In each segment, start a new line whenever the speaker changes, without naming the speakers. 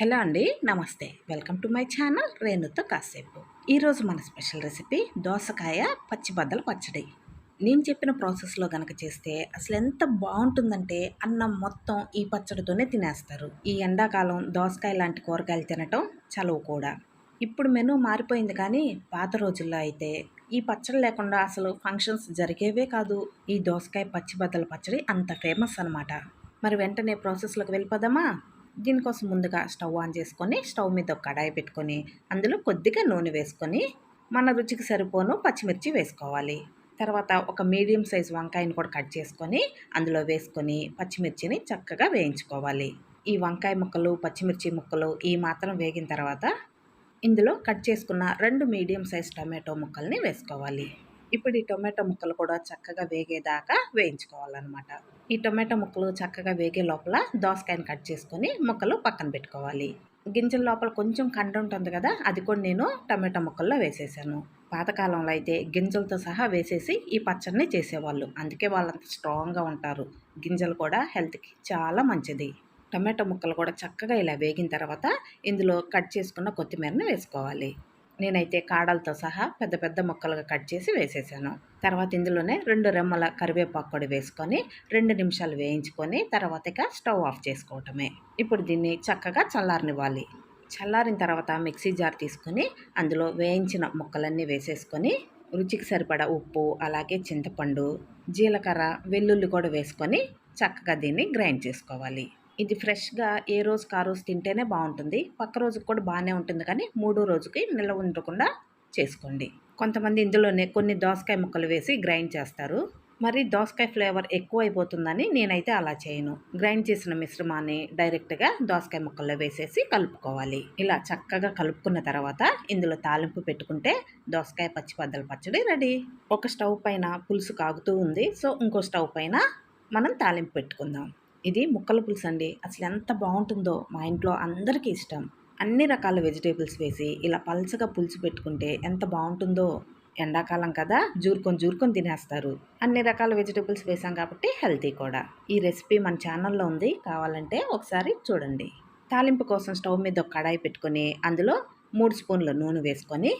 Hello అండి నమస్తే. Welcome to my channel రేణుతో కాసేపు. ఈరోజు మన స్పెషల్ రెసిపీ దోసకాయ పచ్చిబద్దల పచ్చడి. నేను చెప్పిన ప్రాసెస్లో కనుక చేస్తే అసలు ఎంత బాగుంటుందంటే అన్నం మొత్తం ఈ పచ్చడితోనే తినేస్తారు. ఈ ఎండాకాలం దోసకాయ లాంటి కూరగాయలు తినటం చలువు కూడా. ఇప్పుడు మెను మారిపోయింది కానీ పాత రోజుల్లో అయితే ఈ పచ్చడి లేకుండా అసలు ఫంక్షన్స్ జరిగేవే కాదు. ఈ దోసకాయ పచ్చిబద్దల పచ్చడి అంత ఫేమస్ అనమాట మరి వెంటనే ప్రాసెస్లోకి వెళ్ళిపోదామా? దీనికోసం ముందుగా స్టవ్ ఆన్ చేసుకొని స్టవ్ మీద ఒక కడాయి పెట్టుకొని అందులో కొద్దిగా నూనె వేసుకొని మన రుచికి సరిపోను పచ్చిమిర్చి వేసుకోవాలి. తర్వాత ఒక మీడియం సైజ్ వంకాయని కూడా కట్ చేసుకొని అందులో వేసుకొని పచ్చిమిర్చిని చక్కగా వేయించుకోవాలి. ఈ వంకాయ ముక్కలు పచ్చిమిర్చి ముక్కలు ఈ మాత్రం వేగిన తర్వాత ఇందులో కట్ చేసుకున్న రెండు మీడియం సైజ్ టమాటో ముక్కల్ని వేసుకోవాలి. ఇప్పుడు ఈ టొమాటో ముక్కలు కూడా చక్కగా వేగేదాకా వేయించుకోవాలన్నమాట. ఈ టొమాటో ముక్కలు చక్కగా వేగే లోపల దోసకాయని కట్ చేసుకొని ముక్కలు పక్కన పెట్టుకోవాలి. గింజల లోపల కొంచెం కండ ఉంటుంది కదా అది కూడా నేను టమాటో ముక్కల్లో వేసేసాను. పాతకాలంలో అయితే గింజలతో సహా వేసేసి ఈ పచ్చడిని చేసేవాళ్ళు. అందుకే వాళ్ళంత స్ట్రాంగ్గా ఉంటారు. గింజలు కూడా హెల్త్కి చాలా మంచిది. టమాటో ముక్కలు కూడా చక్కగా ఇలా వేగిన తర్వాత ఇందులో కట్ చేసుకున్న కొత్తిమీరని వేసుకోవాలి. నేనైతే కాడలతో సహా పెద్ద పెద్ద ముక్కలుగా కట్ చేసి వేసేసాను. తర్వాత ఇందులోనే రెండు రెమ్మల కరివేపాకు కూడా వేసుకొని రెండు నిమిషాలు వేయించుకొని తర్వాత ఇక స్టవ్ ఆఫ్ చేసుకోవటమే. ఇప్పుడు దీన్ని చక్కగా చల్లారనివ్వాలి. చల్లారిన తర్వాత మిక్సీ జార్ తీసుకొని అందులో వేయించిన ముక్కలన్నీ వేసేసుకొని రుచికి సరిపడా ఉప్పు అలాగే చింతపండు జీలకర్ర వెల్లుల్లి కూడా వేసుకొని చక్కగా దీన్ని గ్రైండ్ చేసుకోవాలి. ఇది ఫ్రెష్గా ఏ రోజుకి ఆ రోజు తింటేనే బాగుంటుంది. పక్క రోజుకి కూడా బాగానే ఉంటుంది కానీ మూడో రోజుకి నిల్వ ఉండకుండా చేసుకోండి. కొంతమంది ఇందులోనే కొన్ని దోసకాయ ముక్కలు వేసి గ్రైండ్ చేస్తారు. మరి దోసకాయ ఫ్లేవర్ ఎక్కువ అయిపోతుందని నేనైతే అలా చేయను. గ్రైండ్ చేసిన మిశ్రమాన్ని డైరెక్ట్గా దోసకాయ ముక్కల్లో వేసేసి కలుపుకోవాలి. ఇలా చక్కగా కలుపుకున్న తర్వాత ఇందులో తాలింపు పెట్టుకుంటే దోసకాయ పచ్చి పద్దల పచ్చడి రెడీ. ఒక స్టవ్ పైన పులుసు కాగుతూ ఉంది. సో ఇంకో స్టవ్ పైన మనం తాలింపు పెట్టుకుందాం. ఇది ముక్కల పులుసు అండి. అసలు ఎంత బాగుంటుందో మా ఇంట్లో అందరికీ ఇష్టం. అన్ని రకాల వెజిటేబుల్స్ వేసి ఇలా పల్చగా పులుసు పెట్టుకుంటే ఎంత బాగుంటుందో ఎండాకాలం కదా జూరుకొని జూరుకొని తినేస్తారు. అన్ని రకాల వెజిటేబుల్స్ వేసాం కాబట్టి హెల్తీ కూడా. ఈ రెసిపీ మన ఛానల్లో ఉంది. కావాలంటే ఒకసారి చూడండి. తాలింపు కోసం స్టవ్ మీద ఒక కడాయి పెట్టుకొని అందులో మూడు స్పూన్ల నూనె వేసుకొని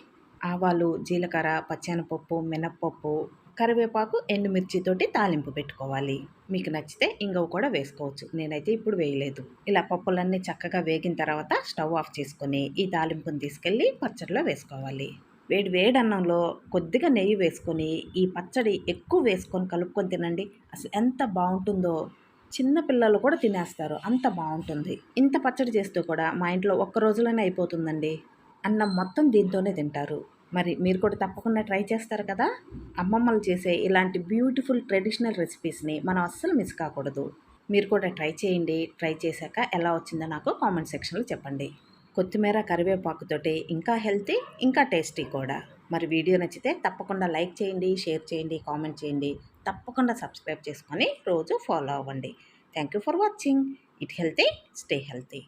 ఆవాలు జీలకర్ర పచ్చనపప్పు మినప్పప్పు కరివేపాకు ఎండుమిర్చితోటి తాలింపు పెట్టుకోవాలి. మీకు నచ్చితే ఇంగవ కూడా వేసుకోవచ్చు. నేనైతే ఇప్పుడు వేయలేదు. ఇలా పప్పులన్నీ చక్కగా వేగిన తర్వాత స్టవ్ ఆఫ్ చేసుకొని ఈ తాలింపుని తీసుకెళ్ళి పచ్చడిలో వేసుకోవాలి. వేడి వేడి అన్నంలో కొద్దిగా నెయ్యి వేసుకొని ఈ పచ్చడి ఎక్కువ వేసుకొని కలుపుకొని తినండి. అసలు ఎంత బాగుంటుందో. చిన్న పిల్లలు కూడా తినేస్తారు. అంత బాగుంటుంది. ఇంత పచ్చడి చేస్తూ కూడా మా ఇంట్లో ఒక్క రోజులోనే అయిపోతుందండి. అన్నం మొత్తం దీంతోనే తింటారు. మరి మీరు కూడా తప్పకుండా ట్రై చేస్తారు కదా? అమ్మమ్మలు చేసే ఇలాంటి బ్యూటిఫుల్ ట్రెడిషనల్ రెసిపీస్ని మనం అస్సలు మిస్ కాకూడదు. మీరు కూడా ట్రై చేయండి. ట్రై చేశాక ఎలా వచ్చిందో నాకు కామెంట్ సెక్షన్లో చెప్పండి. కొత్తిమీర కరివేపాకుతోటి ఇంకా హెల్తీ ఇంకా టేస్టీ కూడా. మరి వీడియో నచ్చితే తప్పకుండా లైక్ చేయండి షేర్ చేయండి కామెంట్ చేయండి. తప్పకుండా సబ్స్క్రైబ్ చేసుకొని రోజు ఫాలో అవ్వండి. Thank you for watching. Eat healthy stay healthy.